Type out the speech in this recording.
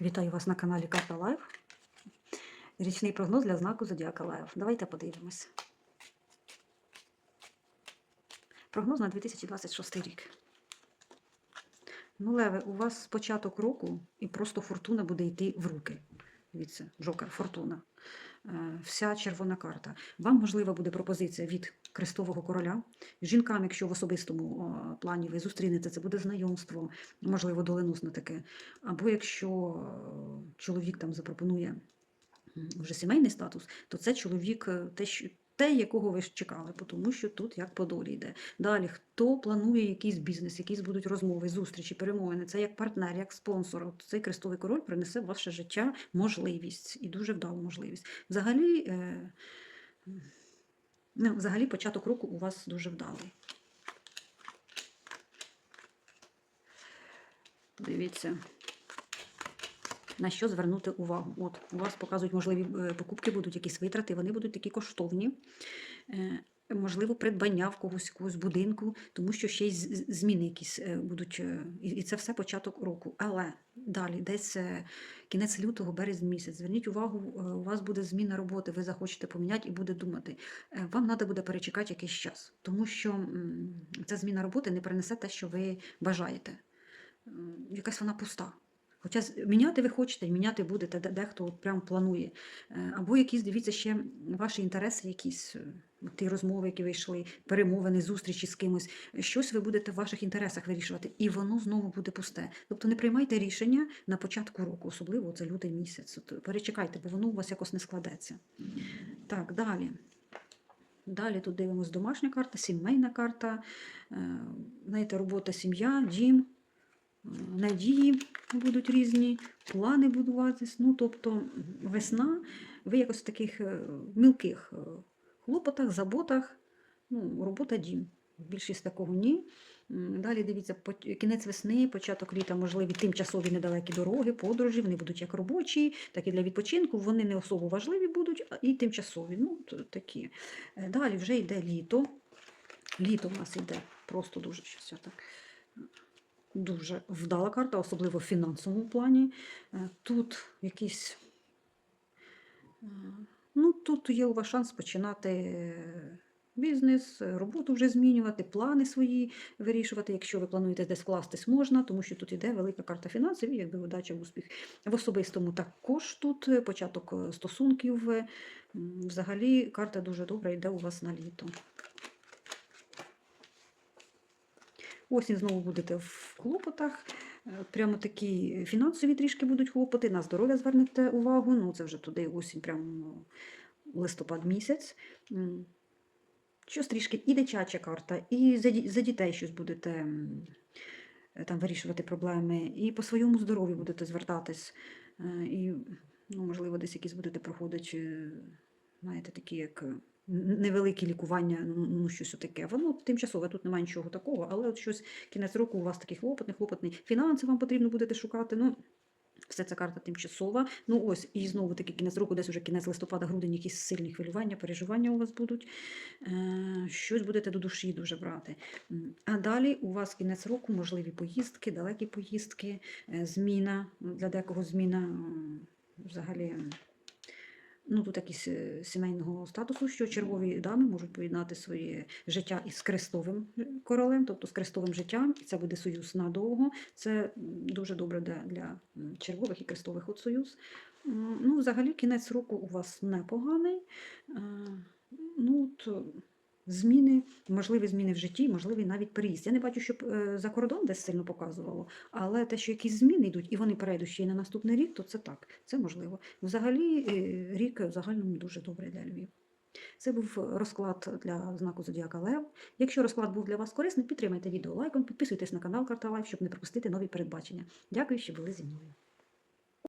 Вітаю вас на каналі Карта Лайф. Річний прогноз для знаку Зодіака Лайф. Давайте подивимось. Прогноз на 2026 рік. Ну, Леве, у вас початок року і просто фортуна буде йти в руки. Дивіться, Джокер, фортуна. Е, Вся червона карта. Вам можлива буде пропозиція від Крестового короля. Жінкам, якщо в особистому плані ви зустрінете, це буде знайомство, можливо, доленосне таке. Або якщо е, чоловік там запропонує вже сімейний статус, то це чоловік е, те, що. Те, якого ви ж чекали, тому що тут як по долі йде. Далі, хто планує якийсь бізнес, якісь будуть розмови, зустрічі, перемовини, це як партнер, як спонсор. От цей крестовий король принесе в ваше життя можливість і дуже вдалу можливість. Взагалі, е, ну, взагалі початок року у вас дуже вдалий. Дивіться. На що звернути увагу? От у вас показують можливі е, покупки, будуть якісь витрати, вони будуть такі коштовні. Е, Можливо, придбання в когось якогось будинку, тому що ще й зміни якісь е, будуть, і це все початок року. Але далі, десь кінець лютого, березень місяць. Зверніть увагу, у вас буде зміна роботи, ви захочете поміняти і буде думати. Вам треба буде перечекати якийсь час, тому що ця зміна роботи не принесе те, що ви бажаєте. Якась вона пуста. Хоча міняти ви хочете, і міняти будете, дехто от прям планує. Е, Або якісь, дивіться, ще ваші інтереси, якісь е, ті розмови, які ви йшли, перемовини, зустрічі з кимось. Щось ви будете в ваших інтересах вирішувати, і воно знову буде пусте. Тобто не приймайте рішення на початку року, особливо це лютий місяць. От перечекайте, бо воно у вас якось не складеться. Так, далі. Далі тут дивимось домашня карта, сімейна карта, е, знаєте, робота, сім'я, дім, надії будуть різні, плани будуватись. Ну, тобто весна, ви якось в таких е, мілких е, хлопотах, заботах, ну, робота, дім. Більшість такого ні. Далі дивіться, кінець весни, початок літа, можливі тимчасові недалекі дороги, подорожі, вони будуть як робочі, так і для відпочинку. Вони не особо важливі будуть, і тимчасові. Ну, такі. Е, Далі вже йде літо. Літо в нас йде просто дуже щось так. Дуже вдала карта, особливо в фінансовому плані. Е, Тут якісь. е, Ну, тут є у вас шанс починати е, бізнес, роботу вже змінювати, плани свої вирішувати. Якщо ви плануєте десь вкластись, можна, тому що тут іде велика карта фінансів і якби удача, успіх. В особистому також тут початок стосунків. Взагалі карта дуже добра йде у вас на літо. Осінь знову будете в клопотах. Е, Прямо такі фінансові трішки будуть хлопоти, на здоров'я звернете увагу. Ну, це вже туди осінь, прямо ну, листопад місяць. Щось трішки і дитяча карта, і за, дітей щось будете е, там вирішувати проблеми, і по своєму здоров'ю будете звертатись. Е, І, ну, можливо, десь якісь будете проходити, знаєте, такі як е, н- невеликі лікування, ну, ну щось таке. Воно тимчасове, тут немає нічого такого, але от щось кінець року у вас такий хлопотний, хлопотний. Фінанси вам потрібно будете шукати. Ну, все ця карта тимчасова. Ну ось, і знову таки кінець року, десь уже кінець листопада, грудень, якісь сильні хвилювання, переживання у вас будуть. Е, щось будете до душі дуже брати. А далі у вас кінець року, можливі поїздки, далекі поїздки, е, зміна, для декого зміна взагалі. Ну, тут якісь сімейного статусу, що червові дами можуть поєднати своє життя із крестовим е, королем, тобто з крестовим життям, і це буде союз надовго. Це дуже добре для, для червових і крестових от союз. Ну, взагалі, кінець року у вас непоганий. Е, Ну, от, зміни, можливі зміни в житті, можливий навіть переїзд. Я не бачу, щоб е, за кордон десь сильно показувало, але те, що якісь зміни йдуть, і вони перейдуть ще й на наступний рік, то це так, це можливо. Взагалі, е, рік в загальному дуже добрий для Львів. Це був розклад для знаку Зодіака Лев. Якщо розклад був для вас корисний, підтримайте відео лайком, підписуйтесь на канал Карта Лайф, щоб не пропустити нові передбачення. Дякую, що були зі мною.